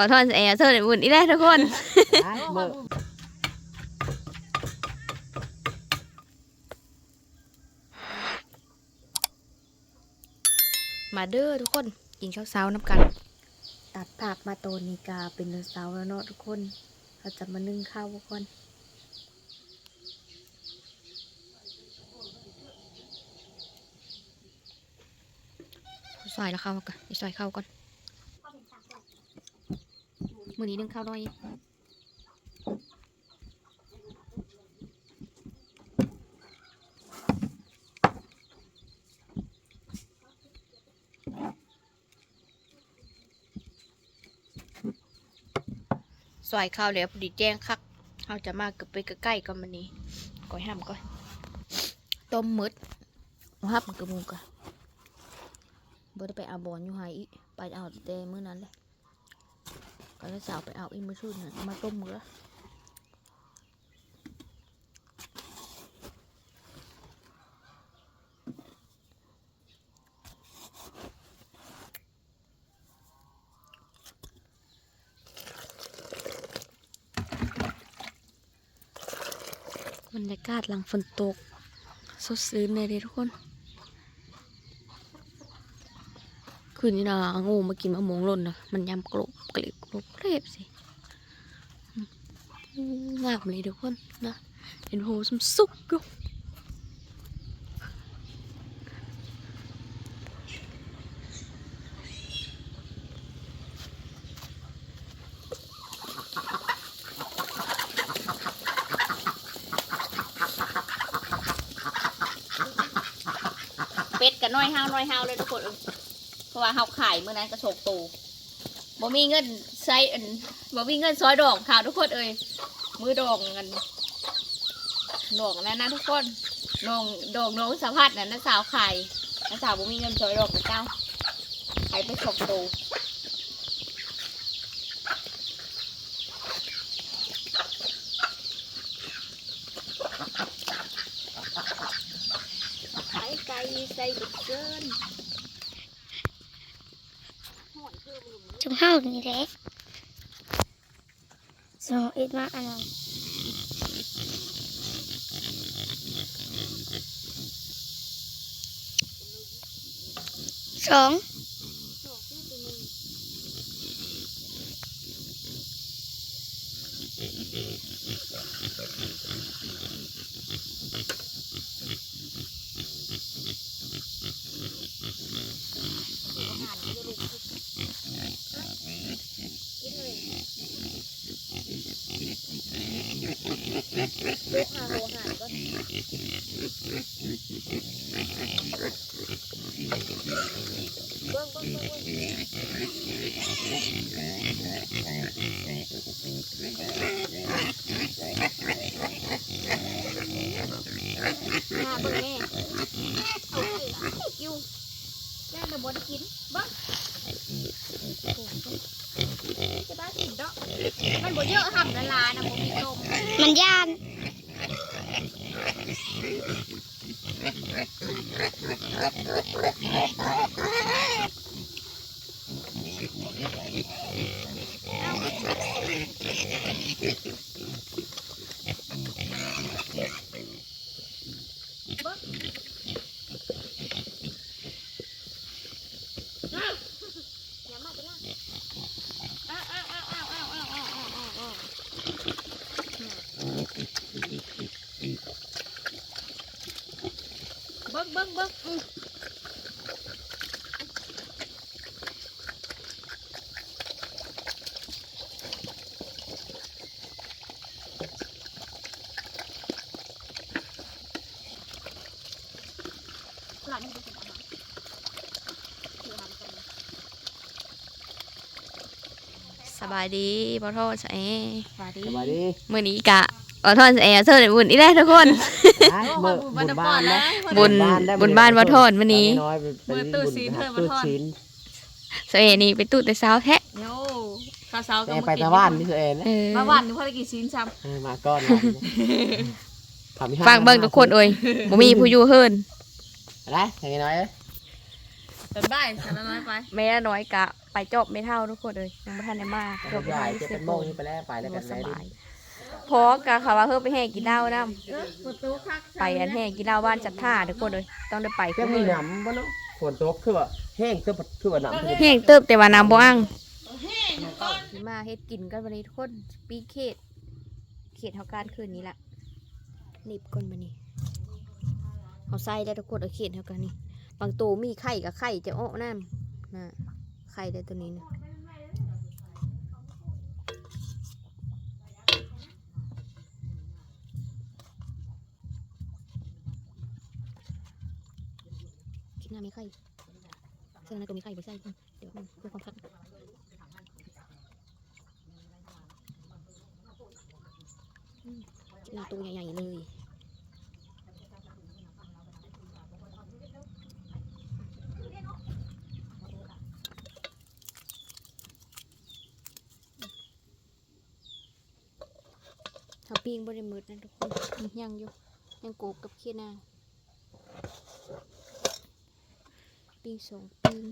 อทอนแอร์เธอได้บุญอีได้ทุกคนอะเมื่อมาเด้อทุกคนกินข้าวเช้าน้ำกัน ตัดผักมาโตนีกาเป็นเนื้อเช้าแล้วเนาะทุกคน เราจะมานึ่งข้าวทุกคนใส่แล้วข้าวก่อนใส่ข้าวก่อน มือนี้นึ่งข้าวน้อยใส่ข้าวแล้วพอดีแจ้งคักเราจะมาเกือบไปใกล้ๆกันมันนี้ก่อยห้ามก่อนต้มมืดเอามันกระมูกะบ่ได้ไปเอาบอลอยู่ไฮอีไปเอาแต่มื้อนั้นเลย ก็เลยสาวไปเอาอีมื้อชุดน่ะมาต้มมื้อบรรยากาศหลังฝนตก สดชื่นเลยเด้ทุกคน คืนนี้นะงูมากินมะม่วงหล่นนะมันยำกรบกริบ กรบเรียบสิงามเลยทุกคนนะเห็นโหสมสุกอยู่เป็ดกับน้อยห้าวน้อยห้าวเลยทุกคนเพราะว่าเฮาขายเมื่อนั้นกระโชกตู บ่มีเงินใช้อันบ่มีเงินซอยดอกค่ะทุกคนเอ้ยมือดองกันดอกนั่นนะทุกคนดองดองน้องสาวพัดน่ะน้าสาวไขายน้าสาวบ่มีเงินซอยดอกนะเจ้าไขายไปสองตูขายไก่ใส่บุกเกิน เขานี่แหละสองอีกมาอันนึงสอง หน้าเบิ่งแม่เอาอยู่แม่ระบได้กินบ้า จะบ้ากินดอกมันบ่เยอะห่ำละลายนะบ่มีนมมันย่านอา บิ้งเบิ้งหลานนี่เป็นอาหารคืออาหารกันสบายดีบอทอนแอสบายดีสวัสดีมื่อนี้กะบอทอนแอเธอได้บุญอีได้ทุกคน อะเมื่อบุญบ้านนะ บุญบุญบ้านบ่ทอดมื้อนี้ น้อยๆเป็นมื้อตู้ศีลเทิดบ่ทอดตู้ศีลเสเอนี่ไปตู้แต่เช้าแท้โย่ข้าวเช้าก็แต่มาไปกินตะวันนี่ตัวเองนะเออมาวันนึงพอได้กินซีนซ้เออมาก้อนทำให้ห้ฟังเบิ่งทุกคนเอ้ยบ่มีผู้อยู่เฮิรนอะไรอย่างน้อยเอ้ยตอนบ่ายสารน้อยไปแม่น้อยกะไปจบไม่เท่าทุกคนเลยยังไม่ทันได้มาเดี๋ยวใหญ่จะเป็นโมงนี้ไปแล้วไปแล้วกันสไหนดิบาย พอกะค่ะว่าเพิ่มไปแห่กินเหล้านํไปอันแห่กินเหล้าบ้านจัดท่าทุกคนเลยต้องได้ไปเพียงมีหนำบ่เนาะฝนตกคือว่าแห้งคือคือว่าหนำคือแห่งเติบแต่ว่าน้ำบ่อังมาเฮ็ดกินกันวันนี้ทุกคนปีเขต เขตเฮาการคืนนี้ละนิบก่อนบัดนี้เอาใส่ได้ทุกคนเอาเขตเฮากันนี่บางตัวมีไข่กับไข่จะอ้อน้ำนะไข่ได้ตัวนี้นะ หน้ามีไข่เสื้อในตัวมีไข่ไปใส่เดี๋ยวเพื่อความคัดอืมคิดหน้าตัวใหญ่ๆเลยถ้าปิ้งบ่ได้มืดนะทุกคนยังอยู่ยังโกบกับเคียนา ปิ้งสองปิ้ง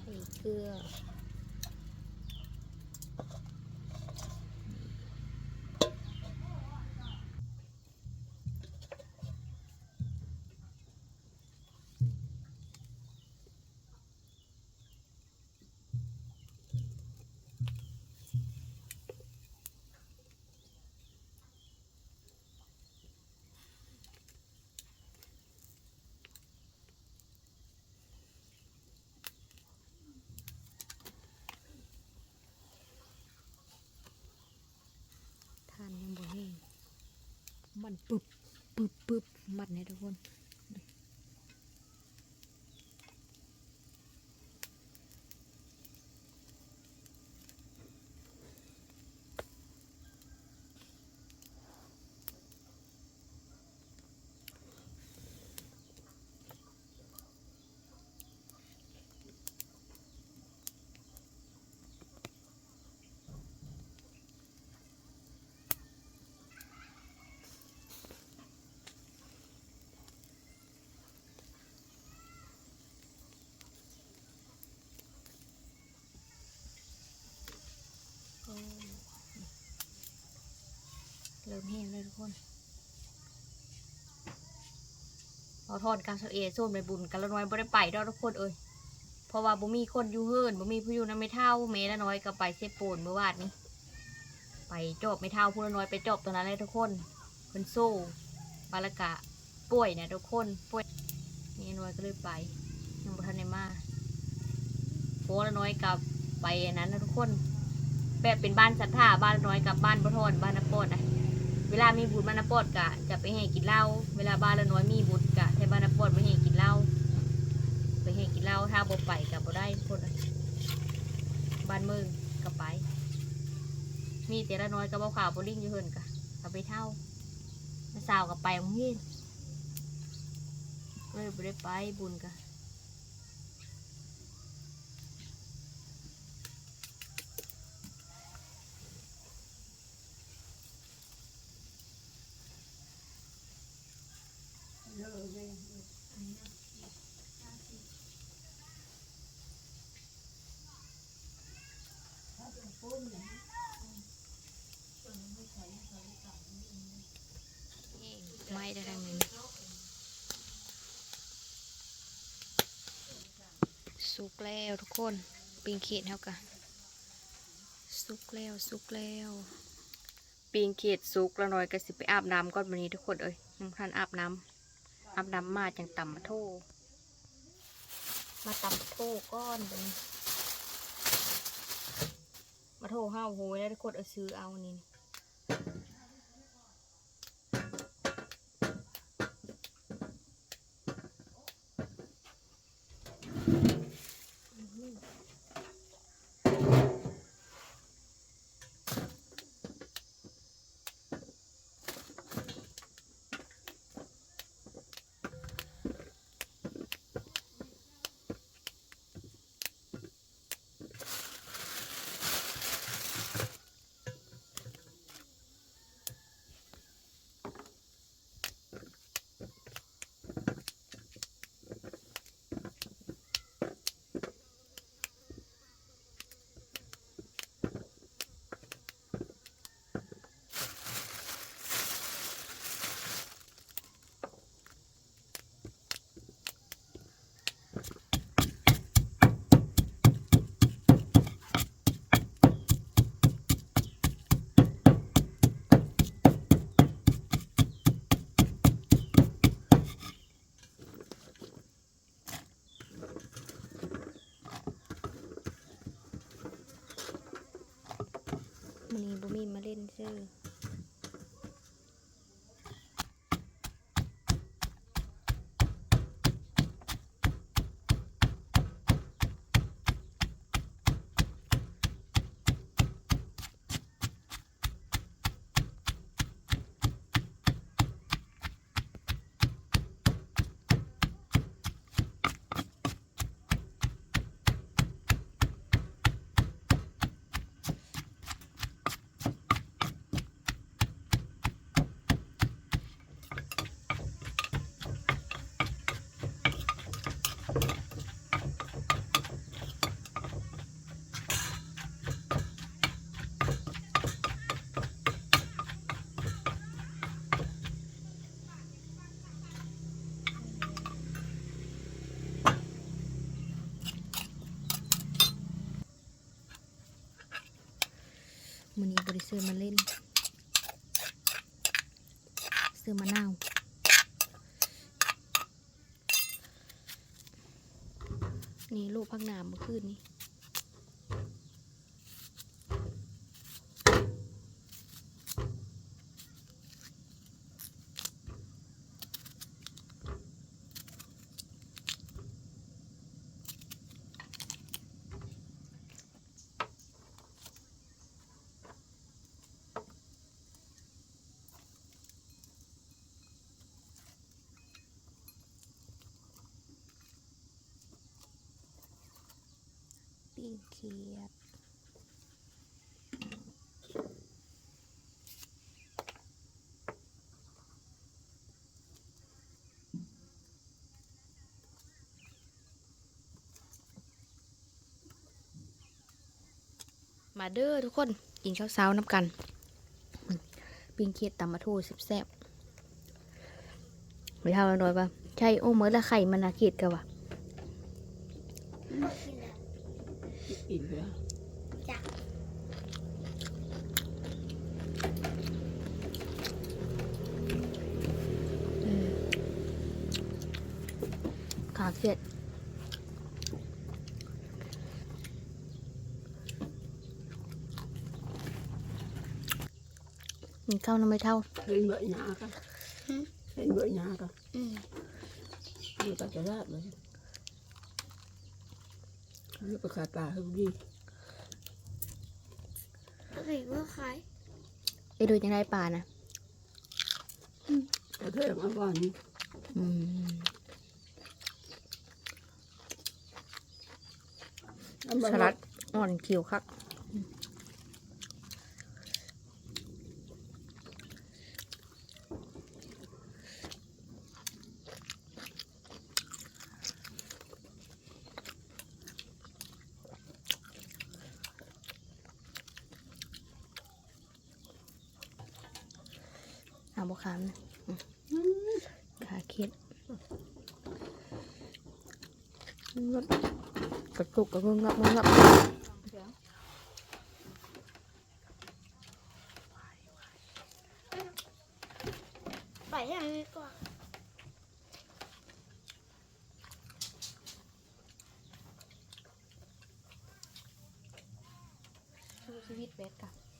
ใส่เกลือันปึ๊บปึ๊บปึ๊บมัดเนี่ยทุกคนโอ้เริ่ มแห้งเลยทุกคนเราทอดกาสะเอส้มในบุญกันละน้อยบ่ได้ไปดอกทุกคนเอ้ยเพราะว่าบ่มีคนอยู่เฮิรนบ่มีผู้อยู่นำไม่เท่าเมละน้อยก็ไปเซโปนเมื่อวานนี้ ไปจบไม่เท่าผู้ละน้อยไปจบตรงนั้นเลยทุกคนเพิ่นโซ่บาลกะป่วยเนี่ยทุกคนป่วยนี่น้อยก็เลยไปยังบ่ทันได้มาโพละน้อยกับไปอันนั้นนะทุกคนแบบเป็นบ้านสัทธาบ้านน้อยกับบ้านบ่ทอนบ้านนปอดนะ เวลามีบุญบ้านนปอดกะจะไปให้กินเหล้าเวลาบ้านละน้อยมีบุญกะให้บานนปอดไปให้กินเหล้าไปให้กินเหล้าถ้าบ่ไปกะบ่ได้คนบ้านเมืองก็ไป มีแต่ละน้อยก็บ่ข่าวบ่ลิ่งอยู่เฮินกะก็ไปเท่ามาสาวกับไปโรงเรียนเลยบ่ได้ไปบุญกะ ไม่ได้ดังนี้ สุกแล้วทุกคน ปิงเขีดเท่ากันสุกแล้วสุกแล้ว ปิงเขีดสุกแล้วหน่อยก็สิไปอาบน้ำก่อนวันนี้ทุกคนเอ้ยยังทันอาบน้ำอาบน้ำมาจังต่ำมาโทมาต่ำโทก้อนเป็นมาโทห้าวโหยแล้วทุกคนเอาซื้อเอานี่ ด้อ ซื้อมาเล่น ซื้อมะนาวนี่ลูกพักหนามเมื่อคืนนี้ เขียดมาเด้อทุกคนกินข้าวเช้าน้ำกัน ปิ้งเขียดตำมะทูแซ่บๆไม่เท่าน้อยปะใช่ โอ้เมื่อละไข่มันนาเขียดกันวะ อีกแล้วขาเขียดมีข้าวน้ำไม่เท่าเห็นเบื่อหยากันเห็นเบื่อหยากั นอืมนี่ก็จะราบเลยนี่ไปขายปลาให้ดีอะไรว่าขายไปดูจังไงป่านะแต่เธอมาบ้านนี้อืมสลัดอ่อนเขียวคัก เอาบุคามนะอืมขาเค็ดงับกระตุกกระงงับงงับไปยังไงก่อนสู้ชีวิตเบสค่ะบ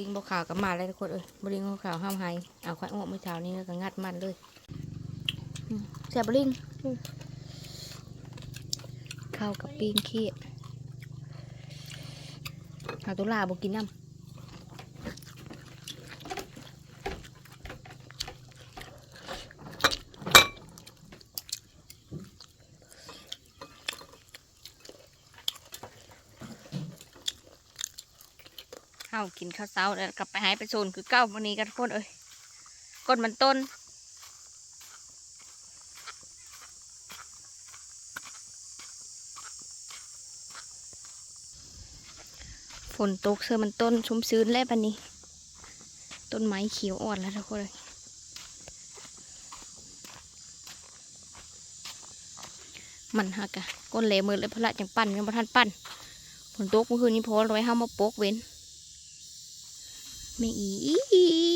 ริงบกขาวกับมาเลยทุกคนเอ้ยบริงบกขาวห้ามหายเอาควายอ้วกเมื่อเช้านี้ก็งัดมันเลยแซ่บบริงข้าวกับปิ้งเคียดเอาตุลาบอกกินน้ำ กินข้าวเช้าแล้วกลับไปหายไปโซนคือเก้าวันนี้กันคนเอ้ยก้นมันต้นฝนตกเสื้อมันต้นชุ่มชื้นแล้วบันนี้ ต้นไม้เขียวอ่อนแล้วทุกคนเลยมันหักอะก้นเหลมือเลยพละจังปั้นยังบ่ทันปั้นฝนตกเมื่อคืนนี้พอร้อยห้ามาโปกเว้น ไม่อี